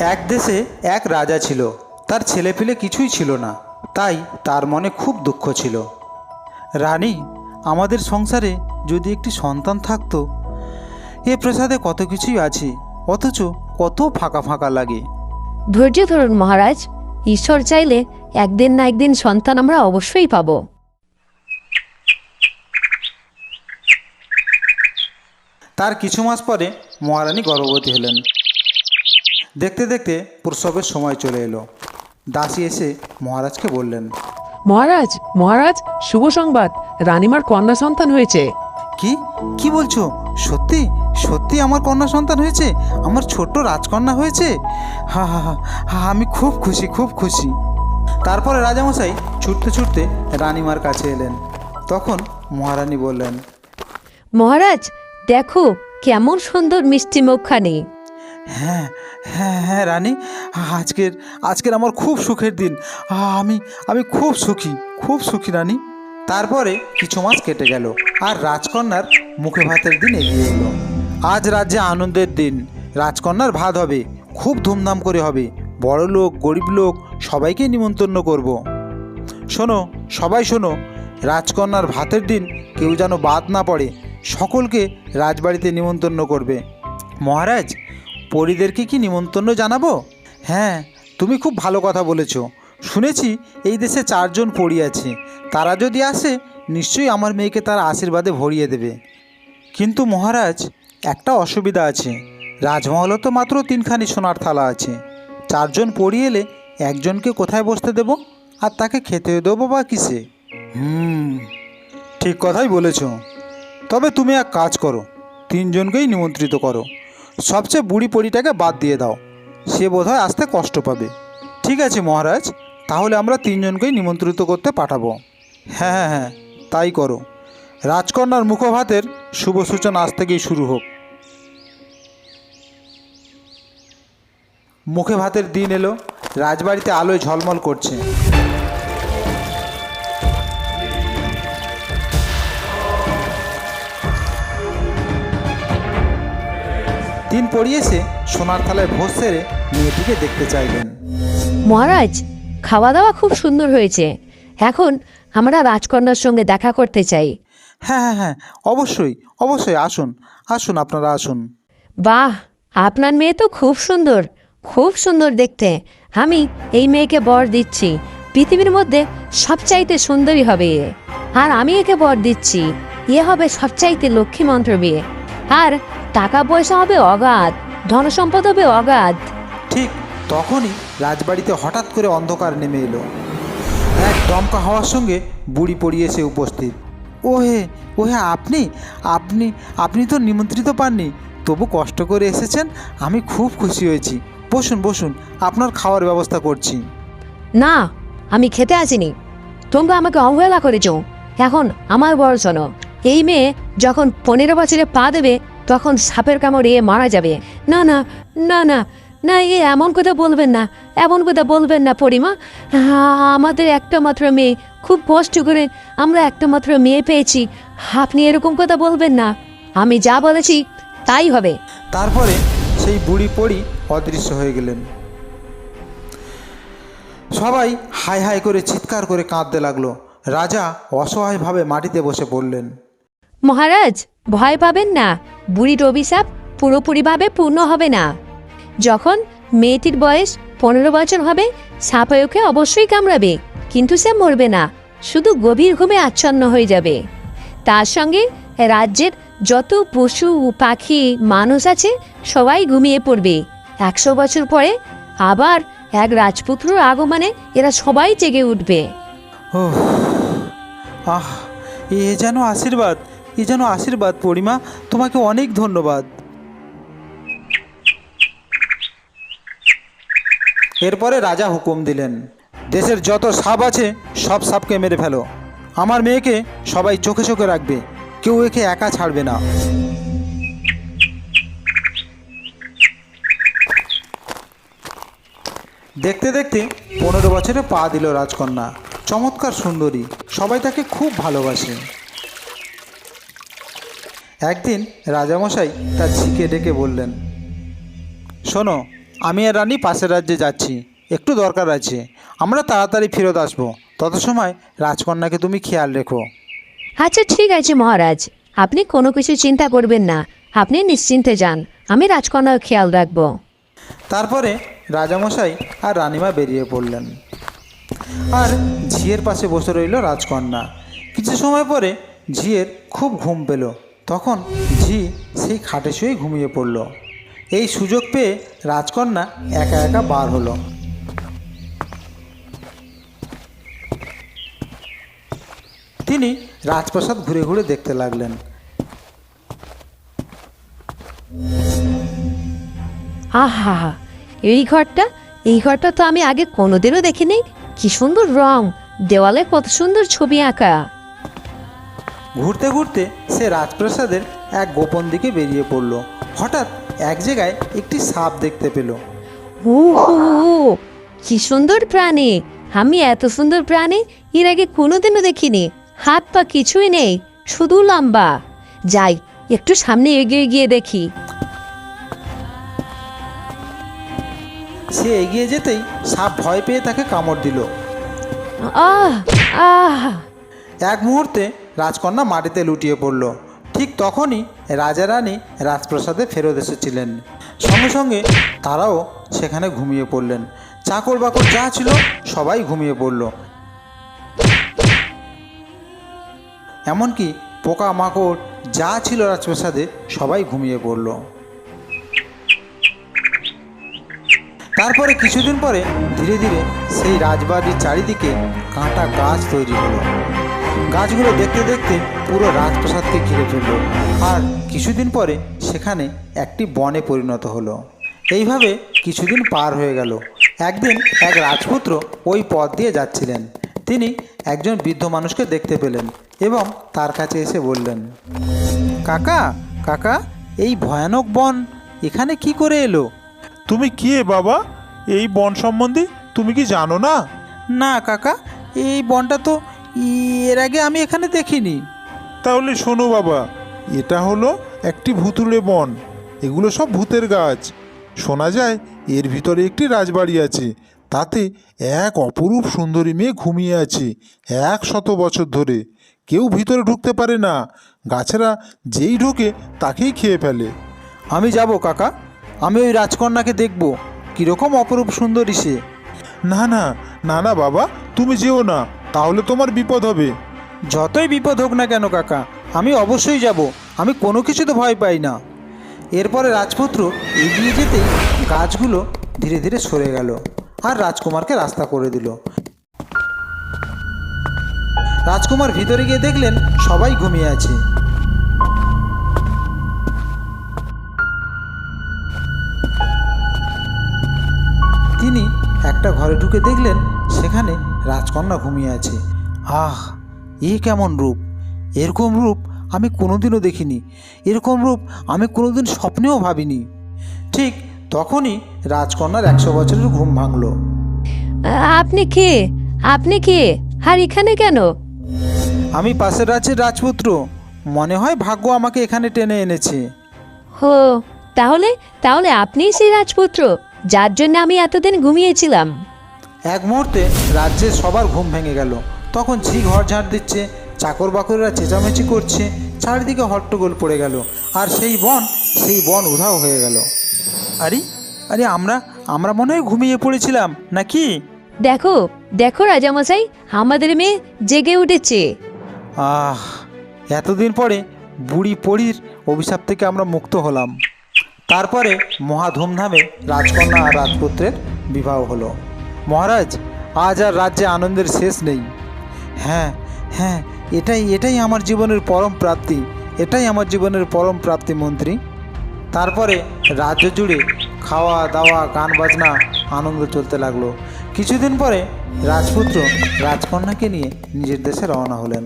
এক দেশে এক রাজা ছিল। তার ছেলেপিলে কিছুই ছিল না। তাই তার মনে খুব দুঃখ ছিল। রানী আমাদের সংসারে যদি একটি সন্তান থাকতো এ প্রসাদে কত কিছুই আছে অথচ কত ফাঁকা ফাঁকা লাগে। ধৈর্য ধরুন মহারাজ ঈশ্বর চাইলে একদিন না একদিন সন্তান আমরা অবশ্যই পাবো। তার কিছু মাস পরে মহারানী গর্ভবতী হলেন। দেখতে দেখতে প্রসবের সময় চলে এলো। দাসী এসে মহারাজকে বললেন মহারাজ মহারাজ শুভ সংবাদ। রানিমার কন্যা সন্তান হয়েছে। কি? কি বলছো? সত্যি? সত্যি আমার কন্যা সন্তান হয়েছে? আমার ছোট্ট রাজকন্যা হয়েছে? হা হা হা হা আমি খুব খুশি খুব খুশি। তারপরে রাজামশাই ছুটতে ছুটতে রানীমার কাছে এলেন। তখন মহারানী বললেন মহারাজ দেখো কেমন সুন্দর মিষ্টি মুখখানি। হ্যাঁ হ্যাঁ হ্যাঁ রানী। আজকের আজকের আমার খুব সুখের দিন। আমি আমি খুব সুখী খুব সুখী, রানী। তারপরে কিছু মাস কেটে গেল আর রাজকন্যার মুখে ভাতের দিন এগিয়ে এলো। আজ রাজ্যে আনন্দের দিন। রাজকন্যার ভাত হবে, খুব ধুমধাম করে হবে। বড় লোক, গরিব লোক, সবাইকে নিমন্ত্রণ করব। শোনো, সবাই শোনো, রাজকন্যার ভাতের দিন কেউ যেন বাদ না পড়ে, সকলকে রাজবাড়িতে নিমন্ত্রণ করবে। মহারাজ পরিদেরকে কি নিমন্ত্রণ জানাব? হ্যাঁ তুমি খুব ভালো কথা বলেছ। শুনেছি এই দেশে চারজন পড়ি আছে। তারা যদি আসে, নিশ্চয়ই আমার মেয়েকে তার আশীর্বাদে ভরিয়ে দেবে। কিন্তু মহারাজ, একটা অসুবিধা আছে। রাজমহলে তো মাত্র তিনখানি সোনার থালা আছে। চারজন পড়ি এলে একজনকে কোথায় বসতে দেব? আর তাকে খেতে দেবো বা কিসে? হুম, ঠিক কথাই বলেছ। তবে তুমি এক কাজ করো, তিনজনকেই নিমন্ত্রিত করো। সবচেয়ে বুড়ি পরিটাকে বাদ দিয়ে দাও। সে বোধহয় আসতে কষ্ট পাবে। ঠিক আছে, মহারাজ, তাহলে আমরা তিনজনকেই নিমন্ত্রিত করতে পাঠাবো। হ্যাঁ হ্যাঁ হ্যাঁ তাই করো। রাজকন্যার মুখভাতের শুভ সূচনা আজ থেকেই শুরু হোক। মুখে ভাতের দিন এলো, রাজবাড়িতে আলোয় ঝলমল করছে। দিন পড়িয়েছে সোনার থালায় ভোজ সেরে মেয়েটিকে দেখতে চাইলেন। মহারাজ খাওয়া দাওয়া খুব সুন্দর হয়েছে। এখন আমরা রাজকন্যার সঙ্গে দেখা করতে চাই। হ্যাঁ হ্যাঁ হ্যাঁ অবশ্যই অবশ্যই আসুন আসুন আপনারা আসুন। বাহ আপনার মেয়ে তো খুব সুন্দর খুব সুন্দর দেখতে। আমি এই মেয়েকে বর দিচ্ছি পৃথিবীর মধ্যে সবচাইতে সুন্দরী হবে এ। আর আমি একে বর দিচ্ছি এ হবে সবচাইতে লক্ষ্মী মন্ত্র বিয়ে আর টাকা পয়সা হবে অগাধ ধনসম্পদ হবে অগাধ। ঠিক তখনই রাজবাড়িতে হঠাৎ করে অন্ধকার নেমে এলো। এক দমকা হওয়ার সঙ্গে বুড়ি পড়িয়ে এসে উপস্থিত। ওহে ওহে আপনি আপনি আপনি তো নিমন্ত্রিত পাননি। তবু কষ্ট করে এসেছেন আমি খুব খুশি হয়েছি। বসুন বসুন আপনার খাওয়ার ব্যবস্থা করছি। না আমি খেতে আসিনি। তোমরা আমাকে অবহেলা করেছ। এখন আমার বড় শোনো। এই মেয়ে যখন পনেরো বছরে পা দেবে, তখন সাপের কামড়ে মারা যাবে। না না না না না, এ এমন কথা বলবেন না, এমন কথা বলবেন না, পরিমা। আমাদের একটা মাত্র মেয়ে, খুব কষ্ট করে আমরা একটা মাত্র মেয়ে পেয়েছি। আপনি এরকম কথা বলবেন না। আমি যা বলেছি, তাই হবে। তারপরে সেই বুড়ি পড়ি অদৃশ্য হয়ে গেলেন। সবাই হাই হাই করে চিৎকার করে কাঁদতে লাগল। রাজা অসহায়ভাবে মাটিতে বসে পড়লেন। মহারাজ, ভয় পাবেন না। বুড়ির অভিশাপ পুরোপুরিভাবে পূর্ণ হবে না। যখন মেয়েটির বয়স পনেরো বছর হবে, সাপে ওকে অবশ্যই কামড়াবে, কিন্তু সে মরবে না, শুধু গভীর ঘুমে আচ্ছন্ন হয়ে যাবে। তার সঙ্গে রাজ্যের যত পশু, পাখি, মানুষ আছে, সবাই ঘুমিয়ে পড়বে। একশো বছর পরে আবার এক রাজপুত্রর আগমনে এরা সবাই জেগে উঠবে। আহ, এ যেন আশীর্বাদ। এ যেন আশীর্বাদ পরিমা, তোমাকে অনেক ধন্যবাদ। এরপরে রাজা হুকুম দিলেন, দেশের যত সাপ আছে, সব সাপকে মেরে ফেলো। আমার মেয়েকে সবাই চোখে চোখে রাখবে, কেউ একে একা ছাড়বে না। দেখতে দেখতে পনেরো বছরে পা দিল রাজকন্যা। চমৎকার সুন্দরী, সবাই তাকে খুব ভালোবাসে। একদিন রাজামশাই তার ঝিকে ডেকে বললেন শোনো আমি আর রানী পাশের রাজ্যে যাচ্ছি একটু দরকার আছে। আমরা তাড়াতাড়ি ফেরত আসব। তত সময় রাজকন্যাকে তুমি খেয়াল রেখো। আচ্ছা ঠিক আছে মহারাজ। আপনি কোনো কিছু চিন্তা করবেন না। আপনি নিশ্চিন্তে যান। আমি রাজকন্যার খেয়াল রাখব। তারপরে রাজামশাই আর রানীমা বেরিয়ে পড়লেন। আর ঝিয়ের পাশে বসে রইল রাজকন্যা। কিছু সময় পরে ঝিয়ের খুব ঘুম পেল। তখন ঝি সেই খাটে শুয়ে ঘুমিয়ে পড়ল। এই সুযোগ পেয়ে রাজকন্যা একা একা বার হলো। তিনি রাজপ্রাসাদ ঘুরে ঘুরে দেখতে লাগলেন। আহা, এই ঘরটা এই ঘরটা তো আমি আগে কোনোদিনও দেখিনি। কি সুন্দর রং, দেওয়ালে কত সুন্দর ছবি আঁকা। ঘুরতে ঘুরতে সে রাজপ্রাসাদের এক গোপন দিকে বেরিয়ে পড়ল। হঠাৎ এক জায়গায় একটি সাপ দেখতে পেল। ও কি সুন্দর প্রাণী। আমি এত সুন্দর প্রাণী এর আগে কোনোদিনও দেখিনি। হাত পা কিছুই নেই শুধু লম্বা। যাই একটু সামনে এগিয়ে গিয়ে দেখি। সে এগিয়ে যেতেই সাপ ভয় পেয়ে তাকে কামড় দিল। আহ আহ। এক মুহূর্তে রাজকন্যা মাটিতে লুটিয়ে পড়ল। ঠিক তখনই রাজা রানী রাজপ্রাসাদে ফেরত এসেছিলেন। সঙ্গে সঙ্গে তারাও সেখানে ঘুমিয়ে পড়লেন। চাকর বাকর যা ছিল সবাই ঘুমিয়ে পড়ল। এমনকি পোকা মাকড় যা ছিল রাজপ্রাসাদে সবাই ঘুমিয়ে পড়ল। তারপরে কিছুদিন পরে ধীরে ধীরে সেই রাজবাড়ির চারিদিকে কাঁটা গাছ তৈরি হলো। গাছগুলো দেখতে দেখতে পুরো রাজপ্রাসাদকে ঘিরে ফেলল আর কিছুদিন পরে সেখানে একটি বনে পরিণত হলো। এইভাবে কিছুদিন পার হয়ে গেল। একদিন এক রাজপুত্র ওই পথ দিয়ে যাচ্ছিলেন। তিনি একজন বৃদ্ধ মানুষকে দেখতে পেলেন এবং তার কাছে এসে বললেন কাকা কাকা এই ভয়ানক বন এখানে কি করে এলো? তুমি কে বাবা? এই বন সম্বন্ধে তুমি কি জানো না? না কাকা এই বনটা তো এর আগে আমি এখানে দেখিনি। তাহলে শোনো বাবা এটা হলো একটি ভুতুড়ে বন। এগুলো সব ভূতের গাছ। শোনা যায় এর ভিতরে একটি রাজবাড়ি আছে। তাতে এক অপরূপ সুন্দরী মেয়ে ঘুমিয়ে আছে এক শত বছর ধরে। কেউ ভিতরে ঢুকতে পারে না। গাছেরা যেই ঢোকে তাকেই খেয়ে ফেলে। আমি যাব কাকা। আমি ওই রাজকন্যাকে দেখব। কীরকম অপরূপ সুন্দরী সে। না না না না বাবা তুমি যেও না। তাহলে তোমার বিপদ হবে। যতই বিপদ হোক না কেন, কাকা, আমি অবশ্যই যাব। আমি কোনো কিছুতে ভয় পাই না। এরপরে রাজপুত্র এগিয়ে যেতেই গাছগুলো ধীরে ধীরে সরে গেল আর রাজকুমারকে রাস্তা করে দিল। রাজকুমার ভিতরে গিয়ে দেখলেন সবাই ঘুমিয়ে আছে। তিনি একটা ঘরে ঢুকে দেখলেন সেখানে রাজকন্যা ঘুমিয়ে আছে। আহ এ কেমন রূপ? এরকম রূপ আমি কোনোদিনও দেখিনি। এরকম রূপ আমি কোনোদিন স্বপ্নেও ভাবিনি। ঠিক তখনই রাজকন্যার একশো বছরের ঘুম ভাঙল। আপনি কে? আপনি কে? আর এখানে কেন? আমি পাশের রাজ্যের রাজপুত্র। মনে হয় ভাগ্য আমাকে এখানে টেনে এনেছে। হো তাহলে তাহলে আপনিই সেই রাজপুত্র। যার জন্য আমি এতদিন ঘুমিয়েছিলাম। এক মুহূর্তে রাজ্যের সবার ঘুম ভেঙে গেল। তখন ঝি ঘর ঝাড় দিচ্ছে চাকর বাকররা চেঁচামেচি করছে চারিদিকে হট্টগোল পড়ে গেল আর সেই বন সেই বন উধাও হয়ে গেল। আরে আরে আমরা আমরা মনে হয় ঘুমিয়ে পড়েছিলাম নাকি? দেখো দেখো রাজামশাই আমাদের মেয়ে জেগে উঠেছে। আহ এতদিন পরে বুড়ি পড়ির অভিশাপ থেকে আমরা মুক্ত হলাম। তারপরে মহা ধুমধামে রাজকন্যা আর রাজপুত্রের বিবাহ হলো। মহারাজ, আজ আর রাজ্যে আনন্দের শেষ নেই। হ্যাঁ হ্যাঁ এটাই এটাই আমার জীবনের পরম প্রাপ্তি, এটাই আমার জীবনের পরম প্রাপ্তি মন্ত্রী। তারপরে রাজ্য জুড়ে খাওয়া দাওয়া, গান বাজনা, আনন্দ চলতে লাগল। কিছুদিন পরে রাজপুত্র রাজকন্যাকে নিয়ে নিজের দেশে রওনা হলেন।